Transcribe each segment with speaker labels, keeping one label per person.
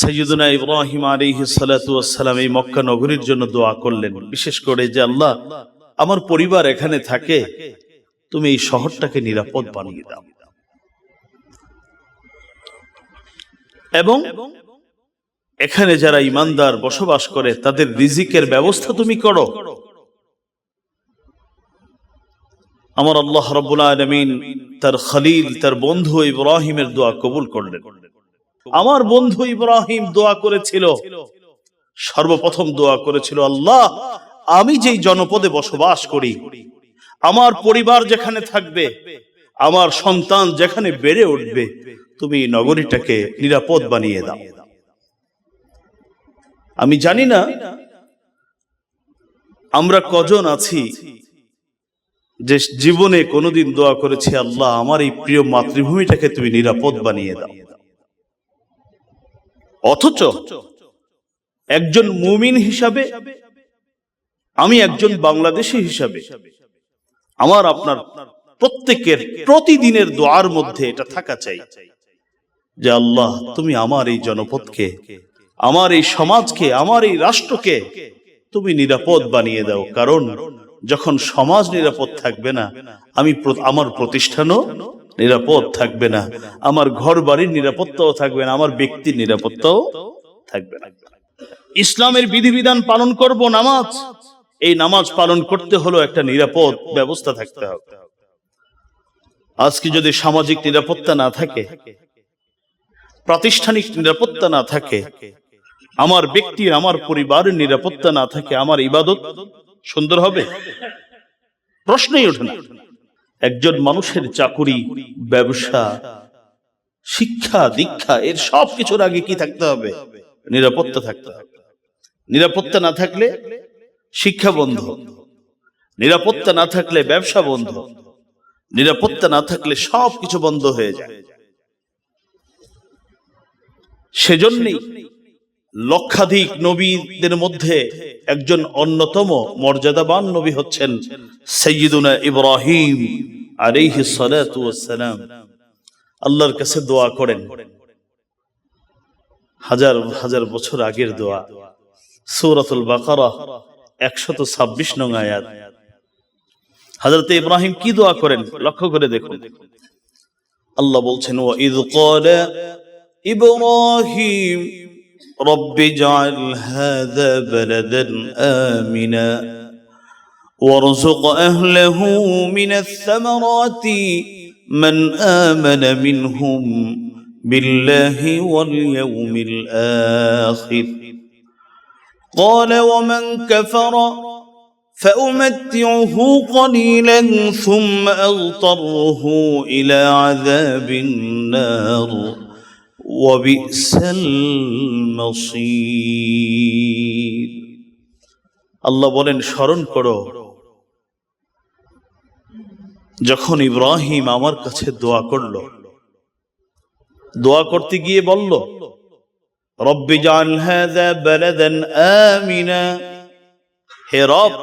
Speaker 1: সৈয়দুনা ইব্রাহিম আলিহি সালাতাম এই মক্কা নগরীর জন্য দোয়া করলেন। বিশেষ করে যে, আল্লাহ, আমার পরিবার এখানে থাকে, তুমি এই শহরটাকে নিরাপদ বানিয়ে দাও। এবং এখানে যারা ইমানদার বসবাস করে, তাদের রিজিকের ব্যবস্থা তুমি করো। আমার আল্লাহ রব্বুল আলমিন তার খলিল, তার বন্ধু ইব্রাহিমের দোয়া কবুল করলেন। আমার বন্ধু ইব্রাহিম দোয়া করেছিল। সর্বপ্রথম দোয়া করেছিল, আল্লাহ, আমি যেই জনপদে বসবাস করি, আমার পরিবার যেখানে থাকবে, আমার সন্তান যেখানে বেড়ে উঠবে, তুমি নগরীটাকে নিরাপদ বানিয়ে দাও। আমি জানি না আমরা কজন আছি যে জীবনে কোনোদিন দোয়া করেছি, আল্লাহ, আমার এই প্রিয় মাতৃভূমিটাকে তুমি নিরাপদ বানিয়ে দাও। অথচ একজন মুমিন হিসাবে, আমি একজন বাংলাদেশি হিসাবে, আমার আপনার প্রত্যেকের প্রতিদিনের দোয়ার মধ্যে এটা থাকা চাই। যে আল্লাহ, তুমি আমার এই জনপদকে, আমার এই সমাজকে, আমার এই রাষ্ট্রকে তুমি নিরাপদ বানিয়ে দাও। কারণ যখন সমাজ নিরাপদ থাকবে না, আমি আমার প্রতিষ্ঠানও নিরাপদ থাকবে না। আমার ঘর বাড়ির নিরাপত্তাও থাকবে না, আমার ব্যক্তির নিরাপত্তাও থাকবে না। ইসলামের বিধিবিধান পালন করব নামাজ। এই নামাজ পালন করতে হলো একটা নিরাপদ ব্যবস্থা থাকতে হবে। আজকে যদি সামাজিক নিরাপত্তা না থাকে, প্রাতিষ্ঠানিক নিরাপত্তা না থাকে, আমার ব্যক্তির আমার পরিবারের নিরাপত্তা না থাকে, আমার ইবাদত সুন্দর হবে? প্রশ্নই ওঠে না। একজন মানুষের চাকুরি, ব্যবসা, শিক্ষা, দীক্ষা, এর সব কিছুর আগে কি থাকতে হবে? নিরাপত্তা থাকতে হবে। নিরাপত্তা না থাকলে শিক্ষা বন্ধ। নিরাপত্তা না থাকলে ব্যবসা বন্ধ। নিরাপত্তা না থাকলে সব কিছু বন্ধ হয়ে যায়। সেজন্যই লক্ষাধিক নবীদের মধ্যে একজন অন্যতম মর্যাদাবান নবী হচ্ছেন সৈয়দুনা ইব্রাহিম। আলাইহি সালাতু ওয়াসসালাম আল্লাহর কাছে দোয়া করেন হাজার হাজার বছর আগের দোয়া সূরাতুল বাকারা একশত ছাব্বিশ নং আয়াত হযরত ইব্রাহিম কি দোয়া করেন লক্ষ্য করে দেখুন আল্লাহ বলছেন ওয়া ইয ক্বালা ইব্রাহিম رب اجعل هذا بلدا آمنا وارزق أهله من الثمرات من آمن منهم بالله واليوم الآخر قال ومن كفر فأمتعه قليلا ثم أضطره إلى عذاب النار وبئس المصير আল্লাহ বলেন স্মরণ করো যখন ইব্রাহিম আমার কাছে দোয়া করলো দোয়া করতে গিয়ে বলল রব্বি জান হাযা বালাদান আমিনা হে রব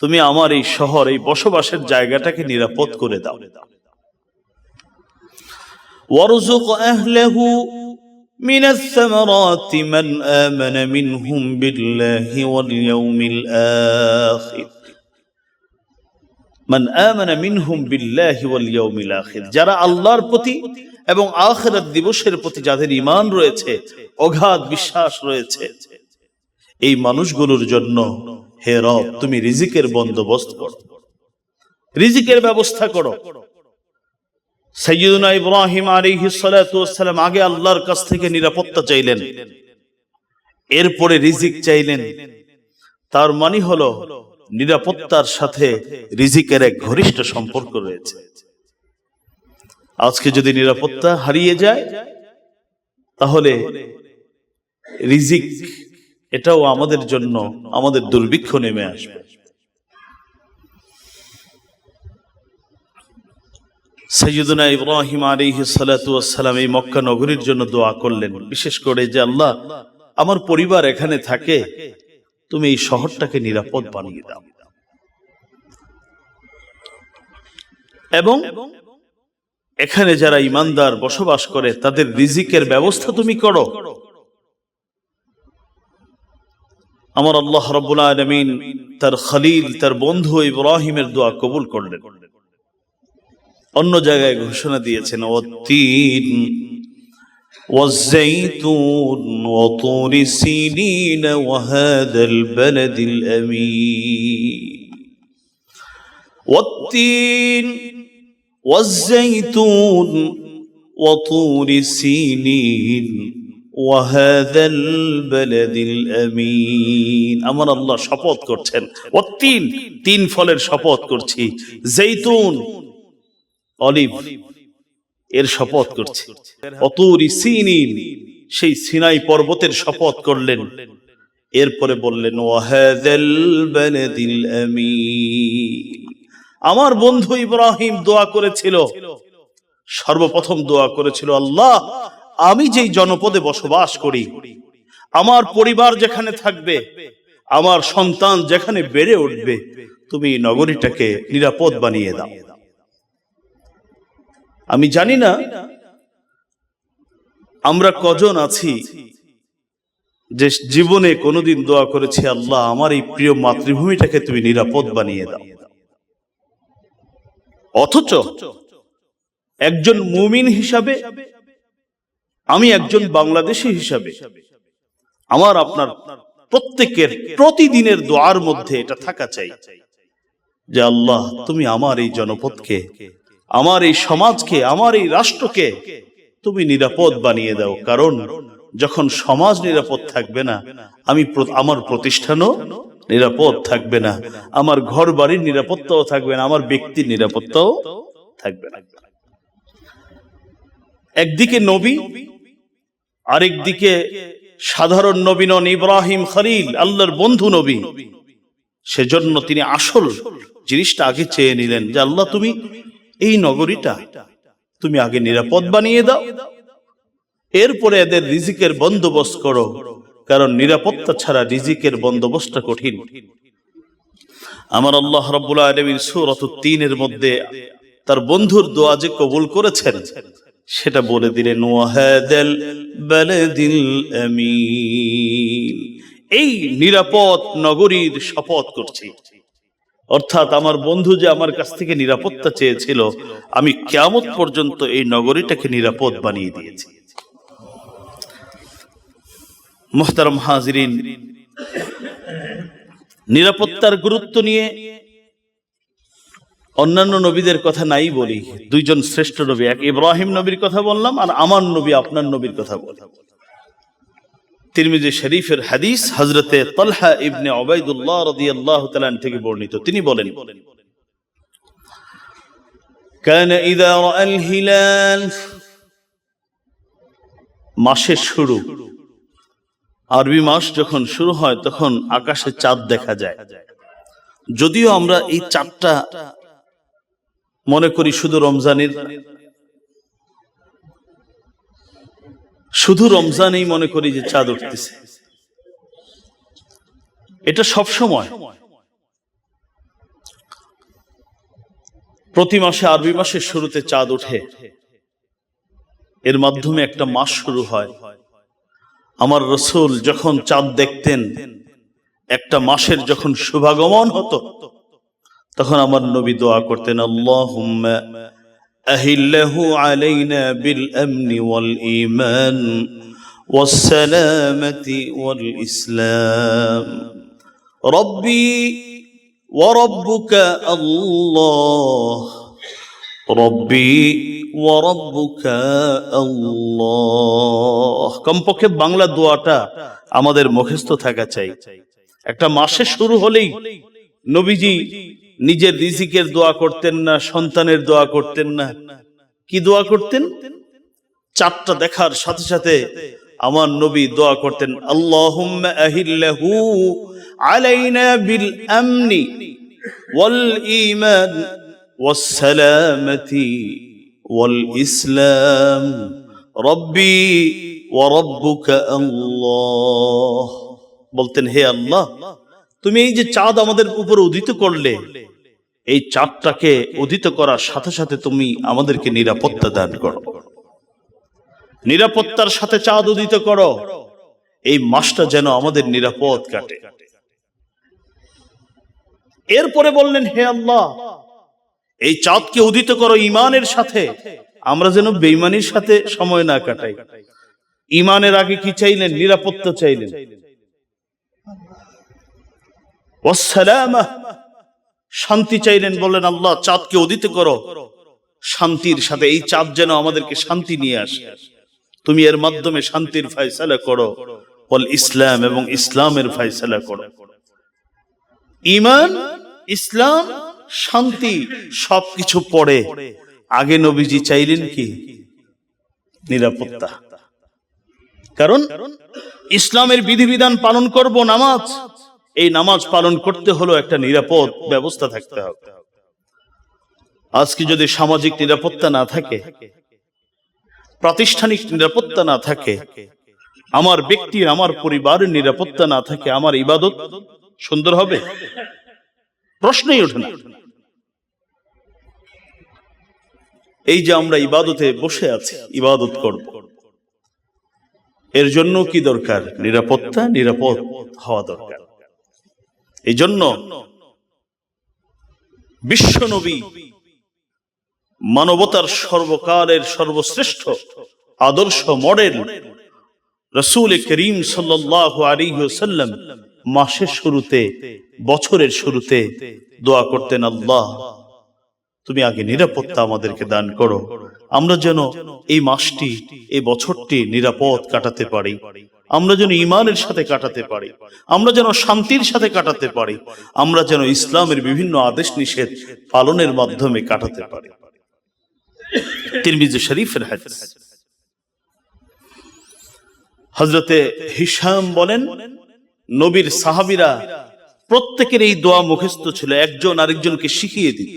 Speaker 1: তুমি আমার এই শহর এই বসবাসের জায়গাটাকে নিরাপদ করে দাও وارزق أهله من الثمرات من آمن منهم بالله واليوم الآخر যারা আল্লাহর প্রতি এবং আখিরাত দিবসের প্রতি যাদের রয়েছে বিশ্বাস রয়েছে, এই মানুষগুলোর জন্য হে রব, তুমি রিজিকের বন্দোবস্ত করো। রিজিকের ব্যবস্থা করো। সৈয়দনা ইব্রাহিম আলাইহিস আগে আল্লাহর কাছ থেকে নিরাপত্তা চাইলেন। এরপরে রিজিক চাইলেন। তার মানে হলো নিরাপত্তার সাথে রিজিকের এক ঘনিষ্ঠ সম্পর্ক রয়েছে। আজকে যদি নিরাপত্তা হারিয়ে যায়, তাহলে রিজিক এটাও আমাদের জন্য আমাদের দুর্ভিক্ষ নেমে আসবে। সৈয়দুনা ইব্রাহিম আলিহি সালাতাম এই মক্কা নগরীর জন্য দোয়া করলেন, বিশেষ করে যে আল্লাহ আমার পরিবার এখানে থাকে তুমি এই শহরটাকে নিরাপদ বানিয়ে দাও। এবং এখানে যারা ইমানদার বসবাস করে, তাদের রিজিকের ব্যবস্থা তুমি করো। আমার আল্লাহ রবুল্লা তার খালিল, তার বন্ধু ইব্রাহিমের দোয়া কবুল করলেন। অন্য জায়গায় ঘোষণা দিয়েছেন ও তিন والزيتون وطور سينين وهذا البلد الأمين والتين والزيتون وطور سينين وهذا البلد الأمين আমার আল্লাহ শপথ করছেন তিন তিন ফলের শপথ করছি জৈতুন অলিভ এর শপথ করছি। অতুরি সিনিন, সেই সিনাই পর্বতের শপথ করলেন। এরপরে বললেন আমার বন্ধু ইব্রাহিম দোয়া করেছিল। সর্বপ্রথম দোয়া করেছিল, আল্লাহ, আমি যেই জনপদে বসবাস করি, আমার পরিবার যেখানে থাকবে, আমার সন্তান যেখানে বেড়ে উঠবে, তুমি নগরীটাকে নিরাপদ বানিয়ে দাও। আমি জানি না আমরা কজন আছি যে জীবনে কোনোদিন দোয়া করেছি, আল্লাহ, আমার এই প্রিয় মাতৃভূমিটাকে তুমি নিরাপদ বানিয়ে দাও। অথচ একজন মুমিন হিসাবে, আমি একজন বাংলাদেশি হিসাবে, আমার আপনার প্রত্যেকের প্রতিদিনের দোয়ার মধ্যে এটা থাকা চাই যে, আল্লাহ, তুমি আমার এই জনপদকে আমার এই সমাজকে, আমার এই রাষ্ট্রকে তুমি নিরাপদ বানিয়ে দাও। কারণ যখন সমাজ নিরাপদ থাকবে না, আমি আমার প্রতিষ্ঠানও নিরাপদ থাকবে না, আমার ঘর বাড়ির নিরাপত্তাও থাকবে না, আমার ব্যক্তির নিরাপত্তাও থাকবে না। একদিকে নবী, আরেকদিকে সাধারণ নবী নন ইব্রাহিম খলিল, আল্লাহর বন্ধু নবী। সেজন্য তিনি আসল জিনিসটা আগে চেয়ে নিলেন যে, আল্লাহ তুমি এই নগরীটা তুমি আগে নিরাপদ বানিয়ে দাও। এরপরে এদের রিজিকের বন্দোবস্ত করো, কারণ নিরাপত্তা ছাড়া রিজিকের বন্দোবস্তটা কঠিন। আমার আল্লাহ রব্বুল আলমীর সুরত তিনের মধ্যে তার বন্ধুর দোয়া যে কবুল করেছেন, সেটা বলে আমিন। এই নিরাপদ নগরীর শপথ করছি। অর্থাৎ আমার বন্ধু যে আমার কাছ থেকে নিরাপত্তা চেয়েছিল, আমি কেমত পর্যন্ত এই নগরীটাকে নিরাপদ বানিয়ে দিয়েছি। মোহতারম হাজরিন, নিরাপত্তার গুরুত্ব নিয়ে অন্যান্য নবীদের কথা নাই বলি, দুইজন শ্রেষ্ঠ নবী, এক ইব্রাহিম নবীর কথা বললাম আর আমার নবী আপনার নবীর কথা বললাম তিরমিজি শরীফের হাদিস হজরতে তলহা ইবনে ওবায়দুল্লাহ রাদিয়াল্লাহু তাআলা থেকে বর্ণিত তিনি বলেন كان إذا رأى الهلال মাসের শুরু আরবি মাস যখন শুরু হয় তখন আকাশে চাঁদ দেখা যায় যদিও আমরা এই চাঁদটা মনে করি শুধু রমজানের শুধু রমজানেই মনে করি যে চাঁদ উঠতেছে। এটা সব সময়। প্রতি মাসে আরবি মাসের শুরুতে চাঁদ ওঠে। এর মাধ্যমে একটা মাস শুরু হয়। আমার রসুল যখন চাঁদ দেখতেন, একটা মাসের যখন শুভাগমন হতো, তখন আমার নবী দোয়া করতেন আল্লাহ أهله علينا بالأمن والإيمان والسلامة والإسلام ربي وربك الله রব্বি ওয়ারব্বুকা আল্লাহ কমপক্ষে বাংলা দোয়াটা আমাদের মুখস্থ থাকা চাই একটা মাসে শুরু হলেই নবীজি নিজের রিজিকের দোয়া করতেন না, সন্তানের দোয়া করতেন না। কি দোয়া করতেন? চারটা দেখার সাথে সাথে আমার নবী দোয়া করতেন বিল ওয়াল ওয়াল ইসলাম। রব্বি ও রাব্বুকা বলতেন, হে আল্লাহ তুমি এই যে চাঁদ আমাদের উপর উদিত করলে, এই চাঁদটাকে উদিত করার সাথে সাথে তুমি আমাদেরকে নিরাপত্তা দান করো। নিরাপত্তার সাথে চাঁদ উদিত করো। এই মাসটা যেন আমাদের নিরাপদ কাটে। এরপরে বললেন, হে আল্লাহ, এই চাঁদকে উদিত করো ইমানের সাথে। আমরা যেন বেইমানির সাথে সময় না কাটাই। ইমানের আগে কি চাইলেন? নিরাপত্তা চাইলেন। ওয়াসসালামা। শান্তি চাইলেন, বললেন, আল্লাহ, চাঁদকে উদিত করো। শান্তির সাথে এই চাঁদ যেন আমাদেরকে শান্তি নিয়ে আসে। তুমি এর মাধ্যমে শান্তির ফয়সালা করো। বল ইসলাম এবং ইসলামের ফয়সালা করো। ইমান ইসলাম, শান্তি সবকিছু পড়ে। আগে নবীজি চাইলেন কি? নিরাপত্তা। কারণ ইসলামের বিধিবিধান পালন করব নামাজ। এই নামাজ পালন করতে হলো একটা নিরাপদ ব্যবস্থা থাকতে হবে। আজকে যদি সামাজিক নিরাপত্তা না থাকে, প্রাতিষ্ঠানিক নিরাপত্তা না থাকে, আমার ব্যক্তির, আমার পরিবারের নিরাপত্তা না থাকে, আমার ইবাদত সুন্দর হবে? প্রশ্নই ওঠে না। এই যে আমরা ইবাদতে বসে আছি, ইবাদত করব, এর জন্য কি দরকার? নিরাপত্তা, নিরাপদ হওয়া দরকার। এই জন্য বিশ্বনবী মানবতার সর্বকালের সর্বশ্রেষ্ঠ আদর্শ মডেল রসুল করিম আলিহাল্লাম মাসের শুরুতে, বছরের শুরুতে দোয়া করতেন, আল্লাহ, তুমি আগে নিরাপত্তা আমাদেরকে দান করো। আমরা যেন এই মাসটি, এই বছরটি নিরাপদ কাটাতে পারি। আমরা যেন ইমানের সাথে কাটাতে পারি, আমরা যেন শান্তির সাথে কাটাতে পারি, আমরা যেন ইসলামের বিভিন্ন আদেশ নিষেধ পালনের মাধ্যমে কাটাতে পারি। শরীফের হজরতে হিসাম বলেন, নবীর সাহাবিরা প্রত্যেকের এই দোয়া মুখস্থ ছিল, একজন আরেকজনকে শিখিয়ে দিত।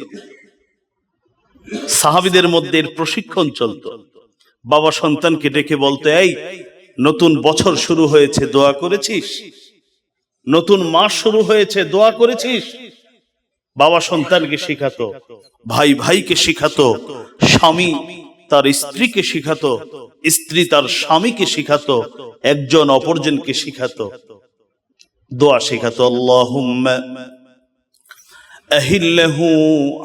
Speaker 1: সাহাবিদের মধ্যে প্রশিক্ষণ চলত। বাবা সন্তানকে ডেকে বলতে, এই নতুন বছর শুরু হয়েছে দোয়া করেছিস নতুন মাস শুরু হয়েছে দোয়া করেছিস বাবা সন্তানকে শিখাতো ভাই ভাইকে শিখাতো স্বামী তার স্ত্রীকে শিখাতো স্ত্রী তার স্বামীকে শিখাতো একজন অপরজনকে শিখাতো দোয়া শিখাতো আল্লাহুম্মা أهله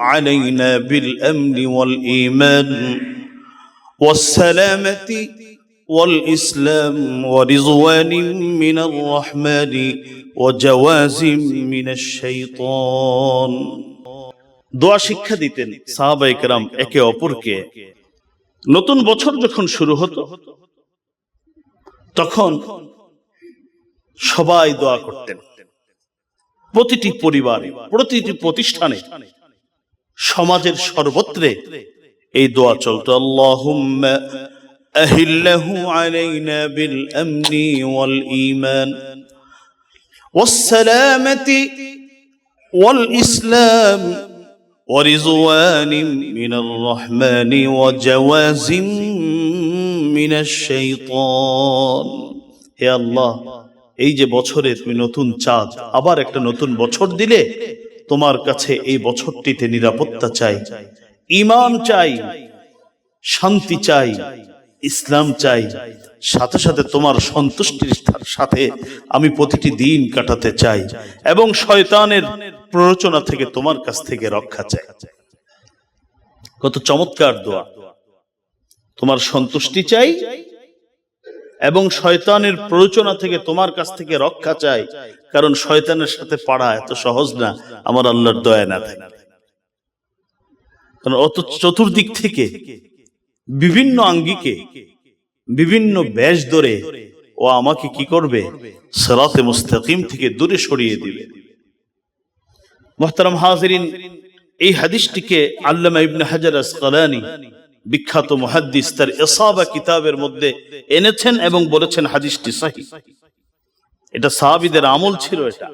Speaker 1: علينا بالأمن والإيمان والسلامة والإسلام ورضوان من الرحمن وجواز من الشيطان দোয়া শিক্ষা দিতেন সাহাবা একরাম একে অপরকে নতুন বছর যখন শুরু হতো তখন সবাই দোয়া করতেন প্রতিটি পরিবারে প্রতিটি প্রতিষ্ঠানে সমাজের সর্বত্রে এই দোয়া চলতো আল্লাহুম্মা আহিল্লাহু আলাইনা বিল আমনি ওয়াল ঈমান والسلامة والإسلام ورضوان من الرحمن وجواز من الشيطان يا الله এই যে বছরে তুমি নতুন চাঁদ আবার একটা নতুন বছর দিলে তোমার কাছে এই বছরটিতে নিরাপত্তা চাই ইমান চাই শান্তি চাই ইসলাম চাই, সাথে সাথে তোমার সন্তুষ্টির সাথে আমি প্রতিটি দিন কাটাতে চাই এবং শয়তানের প্ররোচনা থেকে তোমার কাছ থেকে রক্ষা চাই। কত চমৎকার দোয়া। তোমার সন্তুষ্টি চাই এবং শয়তানের প্ররোচনা থেকে তোমার কাছ থেকে রক্ষা চাই, কারণ শয়তানের সাথে পাড়া এত সহজ না, আমার আল্লাহর দয়া না থাকে। কারণ অত চতুর্দিক থেকে বিভিন্ন আঙ্গিকে, বিভিন্ন ব্যাস ধরে ও আমাকে কি করবে? সরাতে মুস্তাকিম থেকে দূরে সরিয়ে দিবে। মোহতারাম হাজরিন, এই হাদিসটিকে আল্লামা ইবনে হাজার আসকালানি, বিখ্যাত মুহাদ্দিস তার ইসাবা কিতাবের মধ্যে এনেছেন এবং বলেছেন হাদিসটি সহি। এটা সাহাবীদের আমল ছিল এটা।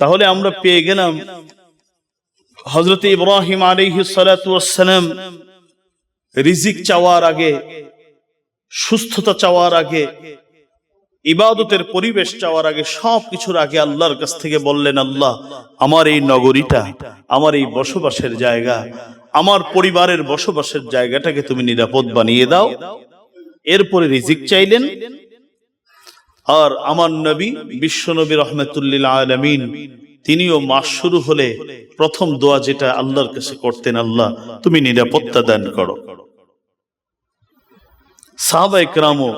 Speaker 1: তাহলে আমরা পেয়ে গেলাম হযরত ইব্রাহিম ওয়াসসালাম রিজিক চাওয়ার আগে, সুস্থতা চাওয়ার আগে, ইবাদতের পরিবেশ চাওয়ার আগে, সব কিছুর আগে আল্লাহর কাছ থেকে বললেন, আল্লাহ, আমার এই নগরীটা, আমার এই বসবাসের জায়গা, আমার পরিবারের বসবাসের জায়গাটাকে তুমি নিরাপদ বানিয়ে দাও। এরপরে রিজিক চাইলেন। আর আমার নবী বিশ্ব নবী রহমতুল্লিল আলমিন, তিনিও মাস শুরু হলে প্রথম দোয়া যেটা আল্লাহর কাছে করতেন, আল্লাহ, তুমি নিরাপত্তা দান করো। সাহাবা একরামও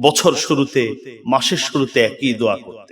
Speaker 1: বছর শুরুতে মাসের শুরুতে একই দোয়া করতেন।